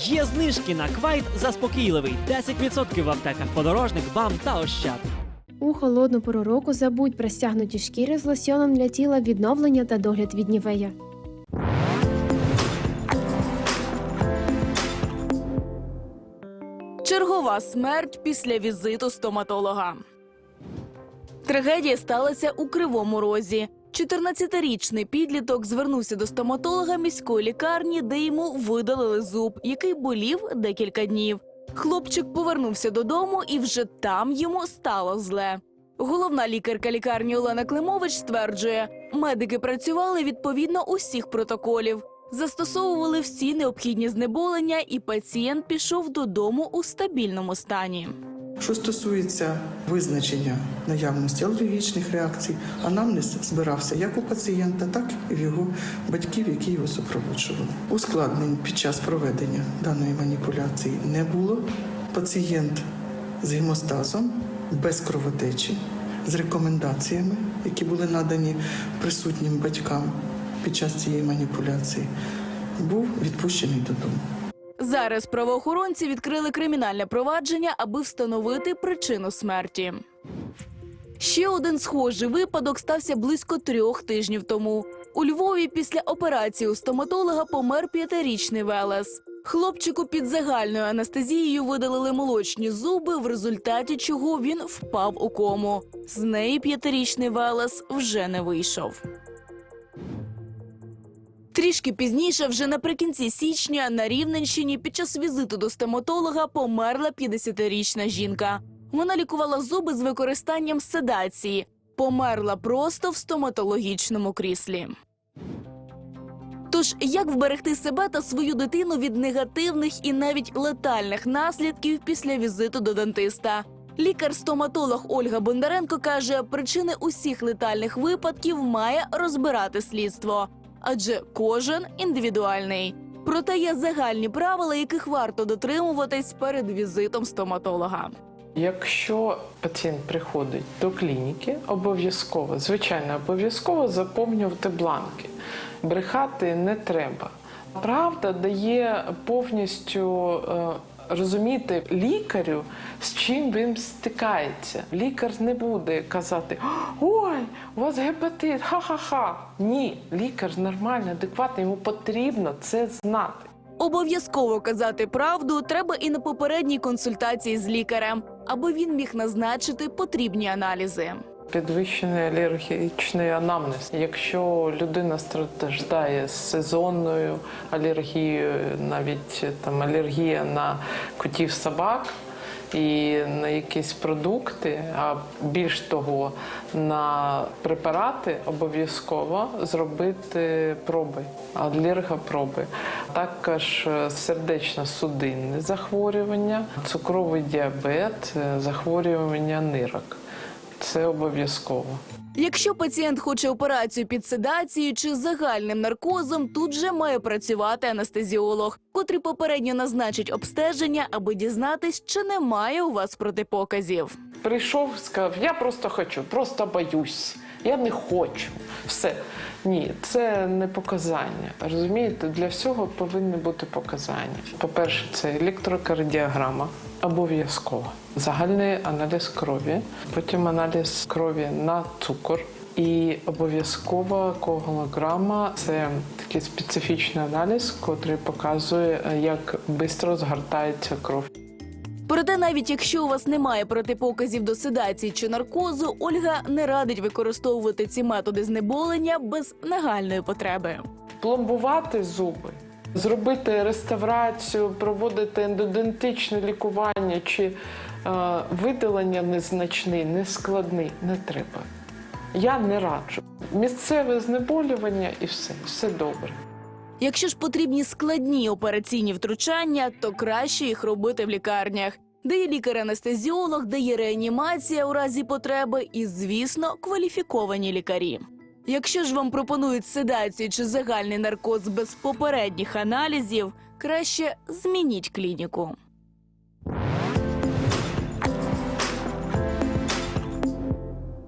Є знижки на квайт заспокійливий 10% в аптеках подорожник, бам та ощад. У холодну пору року забудь про стягнуті шкіри з лосьоном для тіла відновлення та догляд від нівея. Чергова смерть після візиту стоматолога. Трагедія сталася у Кривому Розі. 14-річний підліток звернувся до стоматолога міської лікарні, де йому видалили зуб, який болів декілька днів. Хлопчик повернувся додому, і вже там йому стало зле. Головна лікарка лікарні Олена Климович стверджує, медики працювали відповідно усіх протоколів, застосовували всі необхідні знеболення, і пацієнт пішов додому у стабільному стані. Що стосується визначення наявності алергічних реакцій, анамнез збирався як у пацієнта, так і в його батьків, які його супроводжували. Ускладнень під час проведення даної маніпуляції не було. Пацієнт з гемостазом, без кровотечі, з рекомендаціями, які були надані присутнім батькам під час цієї маніпуляції, був відпущений додому. Зараз правоохоронці відкрили кримінальне провадження, аби встановити причину смерті. Ще один схожий випадок стався близько трьох тижнів тому. У Львові після операції у стоматолога помер п'ятирічний Велес. Хлопчику під загальною анестезією видалили молочні зуби, в результаті чого він впав у кому. З неї п'ятирічний Велес вже не вийшов. Трішки пізніше, вже наприкінці січня, на Рівненщині під час візиту до стоматолога померла 50-річна жінка. Вона лікувала зуби з використанням седації. Померла просто в стоматологічному кріслі. Тож, як вберегти себе та свою дитину від негативних і навіть летальних наслідків після візиту до дантиста? Лікар-стоматолог Ольга Бондаренко каже, причини усіх летальних випадків має розбирати слідство, адже кожен індивідуальний. Проте є загальні правила, яких варто дотримуватись перед візитом стоматолога. Якщо пацієнт приходить до клініки, обов'язково, звичайно, обов'язково заповнювати бланки. Брехати не треба. Правда дає повністю е, розуміти лікарю, з чим він стикається. Лікар не буде казати: Ой, у вас гепатит, ха-ха-ха. Ні, лікар нормальний, адекватний, йому потрібно це знати. Обов'язково казати правду треба і на попередній консультації з лікарем, аби він міг назначити потрібні аналізи. Підвищений алергічний анамнез. Якщо людина страждає сезонною алергією, навіть там алергія на котів собак і на якісь продукти, а більш того, на препарати, обов'язково зробити проби, алергопроби. Також сердечно-судинне захворювання, цукровий діабет, захворювання нирок. Це обов'язково. Якщо пацієнт хоче операцію під седацією чи загальним наркозом, тут же має працювати анестезіолог, котрий попередньо назначить обстеження, аби дізнатись, чи немає у вас протипоказів. Прийшов, сказав, я просто хочу, просто боюсь, я не хочу. Все. Ні, це не показання. Розумієте, для всього повинні бути показання. По-перше, це електрокардіограма, обов'язково. Загальний аналіз крові, потім аналіз крові на цукор. І обов'язкова коагулограма – це такий специфічний аналіз, який показує, як швидко згортається кров. Проте, навіть якщо у вас немає протипоказів до седації чи наркозу, Ольга не радить використовувати ці методи знеболення без нагальної потреби. пломбувати зуби, зробити реставрацію, проводити ендодонтичне лікування чи е, видалення незначний, нескладний не треба. Я не раджу. Місцеве знеболювання і все, все добре. Якщо ж потрібні складні операційні втручання, то краще їх робити в лікарнях, де є лікар-анестезіолог, де є реанімація у разі потреби, і, звісно, кваліфіковані лікарі. Якщо ж вам пропонують седацію чи загальний наркоз без попередніх аналізів, краще змініть клініку.